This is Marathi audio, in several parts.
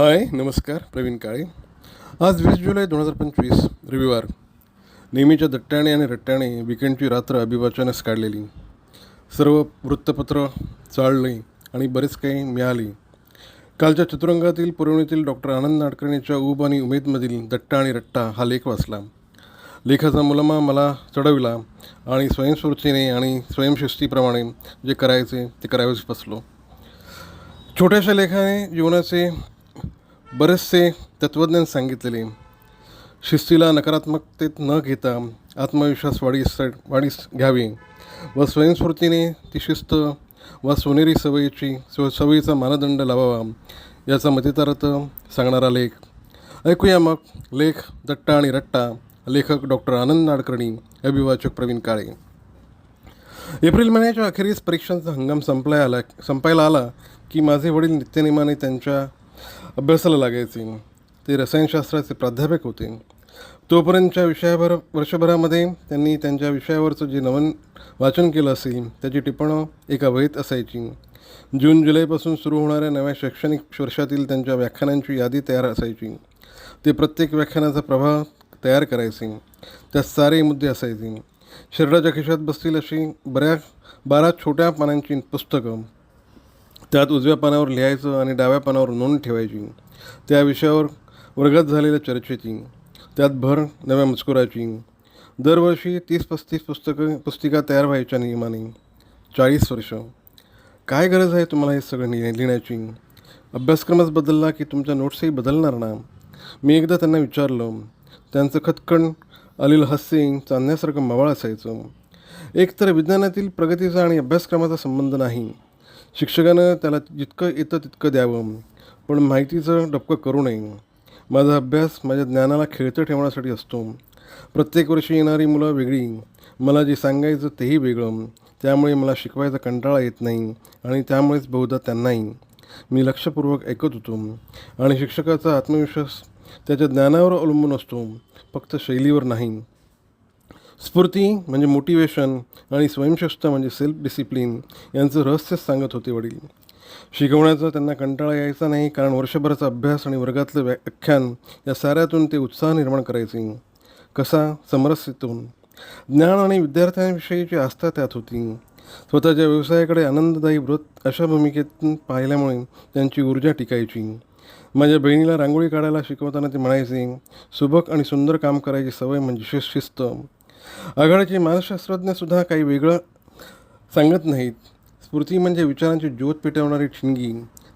हाय नमस्कार प्रवीण काळे. आज वीस जुलै दोन हजार पंचवीस रविवार. नेहमीच्या दट्ट्याने आणि रट्ट्याने विकेंडची रात्र अभिवाचनास काढलेली. सर्व वृत्तपत्र चाळली आणि बरेच काही मिळाली. कालच्या चतुरंगातील पुरवणीतील डॉक्टर आनंद नाडकर्णीच्या ऊब आणि उमेदमधील दट्टा आणि रट्टा हा लेख वाचला. लेखाचा मुलमा मला चढविला आणि स्वयंस्फूर्तीने आणि स्वयंशिस्तीप्रमाणे जे करायचे ते करावेच बसलो. छोट्याशा लेखाने जीवनाचे बरेचसे तत्त्वज्ञान सांगितलेले. शिस्तीला नकारात्मकतेत न घेता आत्मविश्वास वाढीस वाढीस घ्यावे व स्वयंस्फूर्तीने ती शिस्त व सोनेरी सवयीची स्व सवयीचा मानदंड लावावा याचा मतितार्थ सांगणारा लेख. ऐकूया मग लेख दट्टा आणि रट्टा लेखक डॉक्टर आनंद नाडकर्णी अभिवाचक प्रवीण काळे. एप्रिल महिन्याच्या अखेरीस परीक्षांचा हंगाम संपलाय आला संपायला आला की माझे वडील नित्यनेमाने त्यांच्या अभ्यासाला लागायची. ते रसायनशास्त्राचे प्राध्यापक होते. तोपर्यंतच्या विषयाभर वर्षभरामध्ये त्यांनी त्यांच्या विषयावरचं जे नवीन वाचन केलं असेल त्याची टिपणं एका वहीत असायची. जून जुलैपासून सुरू होणाऱ्या नव्या शैक्षणिक वर्षातील त्यांच्या व्याख्यानांची यादी तयार असायची. ते प्रत्येक व्याख्यानाचा प्रभाव तयार करायचे. त्यात सारे मुद्दे असायचे. शरीराच्या खिशात बसतील अशी बऱ्या बारा छोट्या पानांची पुस्तकं त्यात उजव्या पानावर लिहायचं आणि डाव्या पानावर नोंद ठेवायची. त्या विषयावर वर्गात झालेल्या चर्चेची. त्यात भर नव्या मजकुराची. दरवर्षी तीस पस्तीस पुस्तकं पुस्तिका तयार व्हायच्या नियमाने. चाळीस वर्ष. काय गरज आहे तुम्हाला हे सगळं लिहि लिहिण्याची? अभ्यासक्रमच बदलला की तुमच्या नोट्सही बदलणार ना? मी एकदा त्यांना विचारलं. त्यांचं खतकण आलेलं हास्य चांदण्यासारखं मवाळ असायचं. एकतर विज्ञानातील प्रगतीचा आणि अभ्यासक्रमाचा संबंध नाही. शिक्षकानं त्याला जितकं येतं तितकं द्यावं. पण माहितीचं डबकं करू नये. माझा अभ्यास माझ्या ज्ञानाला खेळतं ठेवण्यासाठी असतो. प्रत्येक वर्षी येणारी मुलं वेगळी. मला जे सांगायचं तेही वेगळं. त्यामुळे मला शिकवायचा कंटाळा येत नाही आणि त्यामुळेच बहुधा त्यांनाही. मी लक्षपूर्वक ऐकत होतो. आणि शिक्षकाचा आत्मविश्वास त्याच्या ज्ञानावर अवलंबून असतो. फक्त शैलीवर नाही. स्फूर्ती म्हणजे मोटिवेशन आणि स्वयंशिस्त म्हणजे सेल्फ डिसिप्लिन यांचं रहस्यच सांगत होते वडील. शिकवण्याचा त्यांना कंटाळा यायचा नाही कारण वर्षभराचा अभ्यास आणि वर्गातलं व्याख्यान या साऱ्यातून ते उत्साह निर्माण करायचे. कसा? समरस्यतून ज्ञान आणि विद्यार्थ्यांविषयीची आस्था त्यात होती. स्वतःच्या व्यवसायाकडे आनंददायी व्रत अशा भूमिकेतून पाहिल्यामुळे त्यांची ऊर्जा टिकायची. माझ्या बहिणीला रांगोळी काढायला शिकवताना ते म्हणायचे सुबक आणि सुंदर काम करायची सवय म्हणजे शिस्त. आघाडीचे आघाडीचे मानसशास्त्रज्ञसुद्धा काही वेगळं सांगत नाहीत. स्फूर्ती म्हणजे विचारांची ज्योत पेटवणारी ठिणगी.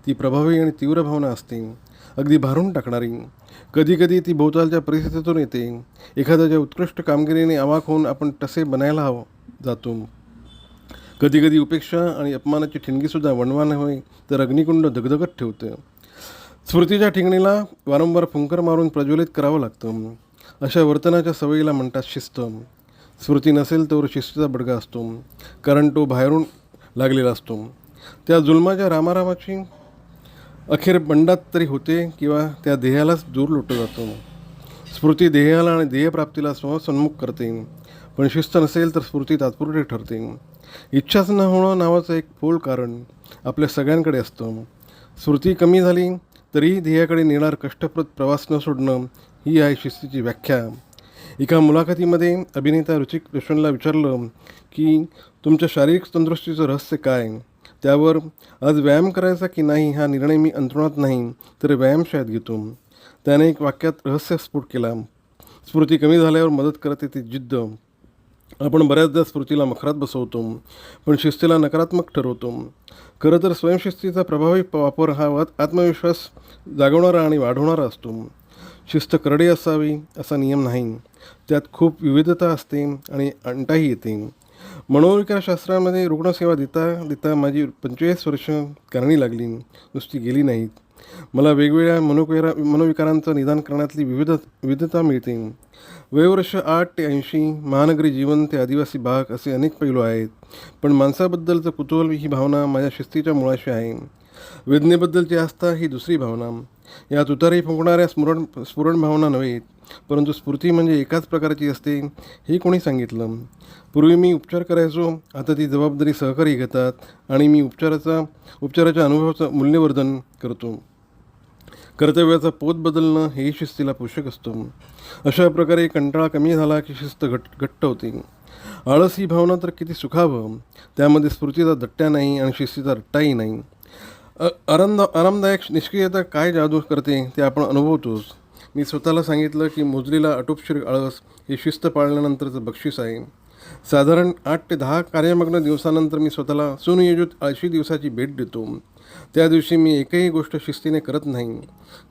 ती प्रभावी आणि तीव्र भावना असते. अगदी भारून टाकणारी. कधीकधी ती भोवतालच्या परिस्थितीतून येते. एखाद्याच्या उत्कृष्ट कामगिरीने अवाक होऊन आपण तसे बनायला हवं जातो. कधीकधी उपेक्षा आणि अपमानाची ठिणगीसुद्धा वणवा होय तर अग्निकुंड धगधगत ठेवतं. स्मृतीच्या ठिगणीला वारंवार फुंकर मारून प्रज्वलित करावं लागतं. अशा वर्तनाच्या सवयीला म्हणतात शिस्त. स्मृती नसेल तर शिस्तीचा बडगा असतो. कारण तो बाहेरून लागलेला असतो. त्या जुलमाच्या रामारामाची अखेर बंडात तरी होते किंवा त्या देहालाच दूर लुटलं जातो. स्मृती देहाला आणि ध्येयप्राप्तीला स्वसन्मुख करते. पण शिस्त नसेल तर स्फूर्ती तात्पुरती ठरते. इच्छाच न होणं नावाचं एक फोल कारण आपल्या सगळ्यांकडे असतं. स्मृती कमी झाली तरीही ध्येयाकडे नेणार कष्टप्रद प्रवास न सोडणं ही आहे शिस्तीची व्याख्या. एका मुलाखतीमध्ये अभिनेता रुचिक रोशनला विचारलं की तुमच्या शारीरिक तंदुरुस्तीचं रहस्य काय? त्यावर आज व्यायाम करायचा की नाही हा निर्णय मी अंतरुणात नाही तर व्यायामशाळेत घेतो. त्याने एक वाक्यात रहस्य स्फोट केला. स्फूर्ती कमी झाल्यावर मदत करत येते जिद्द. आपण बऱ्याचदा स्फूर्तीला मखरात बसवतो पण शिस्तीला नकारात्मक ठरवतो. खरं तर स्वयंशिस्तीचा प्रभावी वापर हा आत्मविश्वास जागवणारा आणि वाढवणारा असतो. शिस्त करडी असावी असा नियम नाही. त्यात खूप विविधता असते आणि अंटाही येते. मनोविकारशास्त्रामध्ये रुग्णसेवा देता देता माझी पंचेचाळीस वर्ष करणी लागली. नुसती गेली नाहीत. मला वेगवेगळ्या मनोविकारा मनोविकारांचं निदान करण्यातली विविध विविधता मिळते. वयवर्ष आठ ते ऐंशी महानगरी जीवन ते आदिवासी भाग असे अनेक पैलू आहेत. पण माणसाबद्दलचं कुतूहल ही भावना माझ्या शिस्तीच्या मुळाशी आहे. वेदनेबद्दलची आस्था ही दुसरी भावना. यात उतारी फुंकणाऱ्या स्मरण स्फुरण भावना नव्हे परंतु स्फूर्ती म्हणजे एकाच प्रकारची असते हे कोणी सांगितलं? पूर्वी मी उपचार करायचो आता ती जबाबदारी सहकारी घेतात आणि मी उपचाराचा उपचाराच्या अनुभवाचं मूल्यवर्धन करतो. कर्तव्याचा पोत बदलणं हे शिस्तीला पोषक असतो. अशा प्रकारे कंटाळा कमी झाला की शिस्त घट घट्ट होते. आळस ही भावना तर किती सुखावं त्यामध्ये स्फूर्तीचा दट्ट्या नाही आणि शिस्तीचा रट्टाही नाही. अ आरामदायक निष्क्रियता काय जादू करते ते आपण अनुभवतोच. मी स्वतःला सांगितलं की मोजलेला अटोपशीर आळस हे शिस्त पाळल्यानंतरचं बक्षीस आहे. साधारण आठ ते दहा कार्यमग्न दिवसानंतर मी स्वतःला सुनियोजित आळशी दिवसाची भेट देतो. त्या दिवशी मी एकही गोष्ट शिस्तीने करत नाही.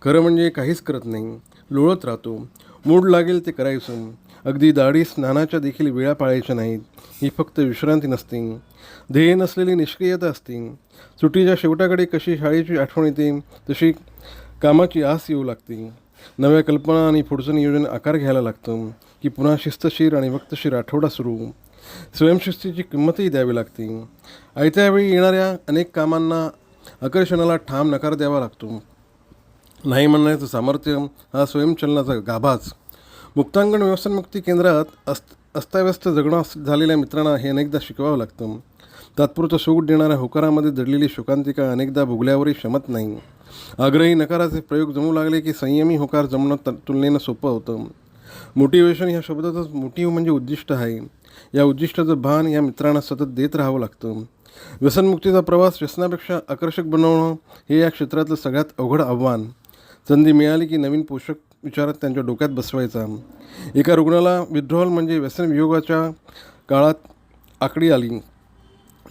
खरं म्हणजे काहीच करत नाही. लोळत राहतो. मूड लागेल ते करायचं. अगदी दाढी स्नानाच्या देखील वेळा पाळायच्या नाहीत. ही फक्त विश्रांती नसते. ध्येय नसलेली निष्क्रियता असते. सुट्टीच्या शेवटाकडे कशी शाळेची आठवण येते तशी कामाची आस येऊ लागते. नव्या कल्पना आणि पुढचं नियोजन आकार घ्यायला लागतं की पुन्हा शिस्तशीर आणि वक्तशीर आठवडा सुरू. स्वयंशिस्तीची किंमतही द्यावी लागते. आयत्या वेळी येणाऱ्या अनेक कामांना आकर्षणाला ठाम नकार द्यावा लागतो. नाही म्हणण्याचं सामर्थ्य हा स्वयंचलनाचा गाभाच. मुक्तांगण व्यसनमुक्ती केंद्रात अस्त अस्ताव्यस्त जगणं झालेल्या मित्रांना हे अनेकदा शिकवावं लागतं. तात्पुरतं सूट देणाऱ्या होकारामध्ये दडलेली शोकांतिका अनेकदा भुगल्यावरही क्षमत नाही. आग्रही नकाराचे प्रयोग जमू लागले की संयमी होकार जमणं त- तुलनेनं सोपं होतं. मोटिवेशन ह्या शब्दातच मोटिव म्हणजे उद्दिष्ट आहे. या उद्दिष्टाचं भान या मित्रांना सतत देत राहावं लागतं. व्यसनमुक्तीचा प्रवास व्यसनापेक्षा आकर्षक बनवणं हे या क्षेत्रातलं सगळ्यात अवघड आव्हान. संधी मिळाली की नवीन पोषक विचारात त्यांच्या डोक्यात बसवायचा. एका रुग्णाला विड्रॉल म्हणजे व्यसन वियोगाच्या काळात आकडी आली.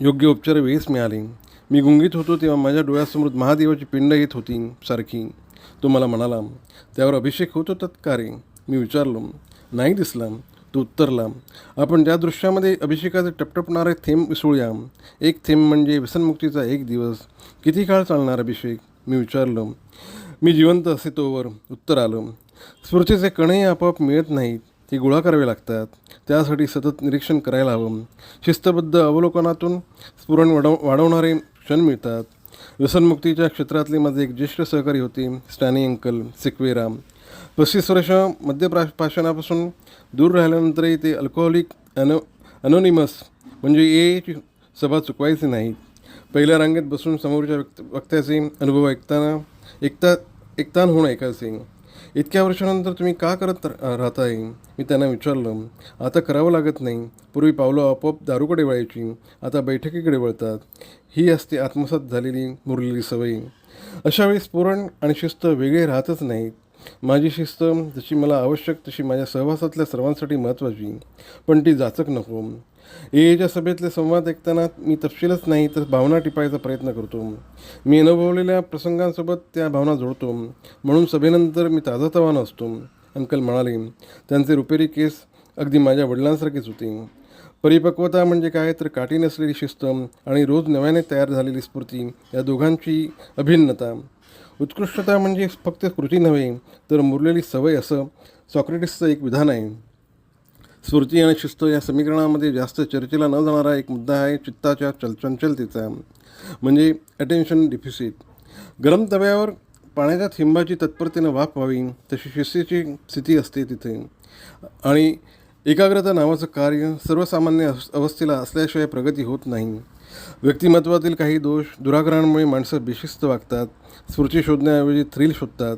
योग्य उपचार वेळीच मिळाले. मी गुंगीत होतो तेव्हा माझ्या डोळ्यासमोर महादेवाची पिंड येत होती सारखी. तो मला म्हणाला त्यावर अभिषेक होत होतात का रे मी विचारलो नाही दिसला. तो उत्तरला आपण ज्या दृश्यामध्ये अभिषेकाचे टपटपणारे थेंब विसळूया एक थेंब म्हणजे व्यसनमुक्तीचा एक दिवस. किती काळ चालणार अभिषेक? मी विचारलं. मी जिवंत असे तोवर. उत्तर आलं स्फूर्तीचे कणही आपोआप मिळत नाहीत. ती गोळा करावे लागतात. त्यासाठी सतत निरीक्षण करायला हवं. शिस्तबद्ध अवलोकनातून स्फुरण वाढव वाढवणारे क्षण मिळतात. व्यसनमुक्तीच्या क्षेत्रातले माझे एक ज्येष्ठ सहकारी होते स्टॅनी अंकल सिक्वेराम पस्तीस वर्ष मद्यप्राशनापासून दूर राहिल्यानंतरही ते अल्कोहोलिक अनो अनोनिमस म्हणजे एची सभा चुकवायची नाही पहिल्या रांगेत बसून समोरच्या व्यक्त वक्त्याचे अनुभव ऐकताना एकता एकतान होऊन ऐकायचे इतक्या वर्षानंतर तुम्ही का करत राहताय? मी त्यांना विचारलं आता करावं लागत नाही. पूर्वी पावलं आपोआप दारूकडे वळायची. आता बैठकीकडे वळतात. ही असते आत्मसात झालेली मुरलेली सवयी. अशा वेळी आणि शिस्त वेगळे राहतच नाहीत. माझी शिस्त जशी मला आवश्यक तशी माझ्या सहवासातल्या सर्वांसाठी महत्त्वाची. पण ती जाचक नको. एच्या सभेतले संवाद ऐकताना मी तपशीलच नाही तर भावना टिपायचा प्रयत्न करतो. मी अनुभवलेल्या प्रसंगांसोबत त्या भावना जोडतो. म्हणून सभेनंतर मी ताजातवाना असतो. अंकल म्हणाले त्यांचे रुपेरी केस अगदी माझ्या वडिलांसारखेच होते. परिपक्वता म्हणजे काय? तर काठी नसलेली शिस्त आणि रोज नव्याने तयार झालेली स्फूर्ती या दोघांची अभिन्नता. उत्कृष्टता म्हणजे फक्त कृती नव्हे तर मुरलेली सवय असं सॉक्रेटिसचं एक विधान आहे. स्मृती आणि शिस्त या समीकरणामध्ये जास्त चर्चेला न जाणारा एक मुद्दा आहे चित्ताच्या चल चंचलतेचा. म्हणजे अटेन्शन डिफिसिट गरम तव्यावर पाण्याच्या थिंबाची तत्परतेनं वाफ व्हावी तशी शिस्तीची स्थिती असते तिथे. आणि एकाग्रता नावाचं कार्य सर्वसामान्य अवस्थेला असल्याशिवाय प्रगती होत नाही. व्यक्तिमत्वातील काही दोष दुराग्रहांमुळे माणसं बेशिस्त वागतात स्फूर्ती शोधण्याऐवजी थ्रिल शोधतात.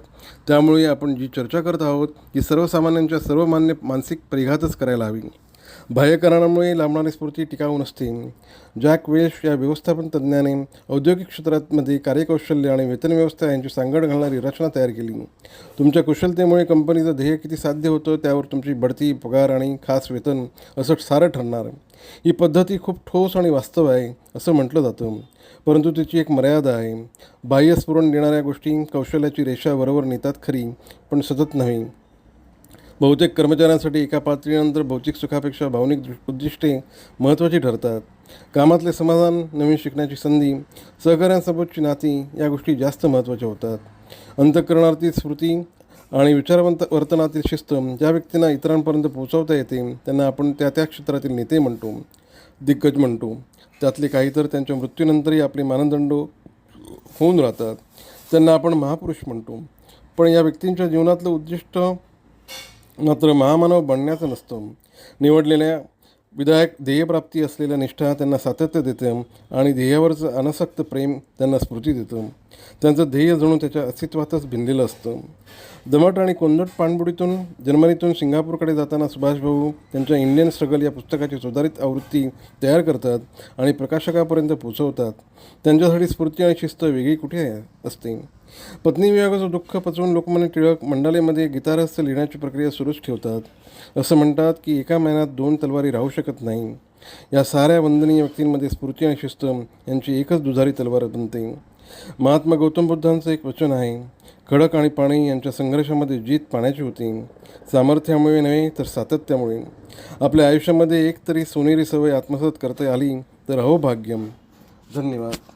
त्यामुळे आपण जी चर्चा करत आहोत ती सर्वसामान्यांच्या सर्वमान्य मानसिक परिघातच करायला हवी. बाह्यकरणामुळे लांबणारी स्फूर्ती टिकाऊ नसते. जॅक वेल्श या व्यवस्थापन तज्ज्ञाने औद्योगिक क्षेत्रामध्ये कार्यकौशल्य आणि वेतन व्यवस्था यांची सांगड घालणारी रचना तयार केली. तुमच्या कुशलतेमुळे कंपनीचं ध्येय किती साध्य होतं त्यावर तुमची बढती पगार आणि खास वेतन असं सारं ठरणार. ही पद्धती खूप ठोस आणि वास्तव आहे असं म्हटलं जातं. परंतु तिची एक मर्यादा आहे. बाह्य स्फुरण देणाऱ्या गोष्टी कौशल्याची रेषा बरोबर नेतात खरी पण सतत नव्हे. बहुतेक कर्मचाऱ्यांसाठी एका पातळीनंतर भौतिक सुखापेक्षा भावनिक उद्दिष्टे महत्त्वाची ठरतात. कामातले समाधान नवीन शिकण्याची संधी सहकाऱ्यांसोबतची नाती या गोष्टी जास्त महत्त्वाच्या होतात. अंतःकरणार्थी स्मृती आणि विचारवंत वर्तनातील शिस्त ज्या व्यक्तींना इतरांपर्यंत पोहोचवता येते त्यांना आपण त्या त्या क्षेत्रातील नेते म्हणतो दिग्गज म्हणतो. त्यातले काही तर त्यांच्या मृत्यूनंतरही आपले मानदंड होऊन राहतात. त्यांना आपण महापुरुष म्हणतो. पण या व्यक्तींच्या जीवनातलं उद्दिष्ट मात्र महामानव बनण्याचं नसतं. निवडलेल्या विधायक ध्येयप्राप्ती असलेल्या निष्ठा त्यांना सातत्य देतं आणि ध्येयावरचं अनासक्त प्रेम त्यांना स्फूर्ती देतं. त्यांचं ध्येय जणू त्याच्या अस्तित्वातच भिनलेलं असतं. दमट आणि कोंदट पाणबुडीतून जर्मनीतून सिंगापूरकडे जाताना सुभाषभाऊ त्यांच्या इंडियन स्ट्रगल या पुस्तकाची सुधारित आवृत्ती तयार करतात आणि प्रकाशकापर्यंत पोचवतात. त्यांच्यासाठी स्फूर्ती आणि शिस्त वेगळी कुठे असते? पत्नी विभागाचं दुःख पचवून लोकमान्य टिळक मंडालेमध्ये गीतारहस्य लिहिण्याची प्रक्रिया सुरूच ठेवतात. असं म्हणतात की एका महिन्यात दोन तलवारी राहू शकत नाही. या साऱ्या वंदनीय व्यक्तींमध्ये स्फूर्ती आणि शिस्त यांची एकच दुधारी तलवार बनते. महात्मा गौतम बुद्धांचं एक वचन आहे खडक आणि पाणी यांच्या संघर्षामध्ये जीत पाण्याची होती. सामर्थ्यामुळे नव्हे तर सातत्यामुळे. आपल्या आयुष्यामध्ये एक तरी सोनेरी सवय आत्मसात करता आली तर अहो भाग्यम. धन्यवाद.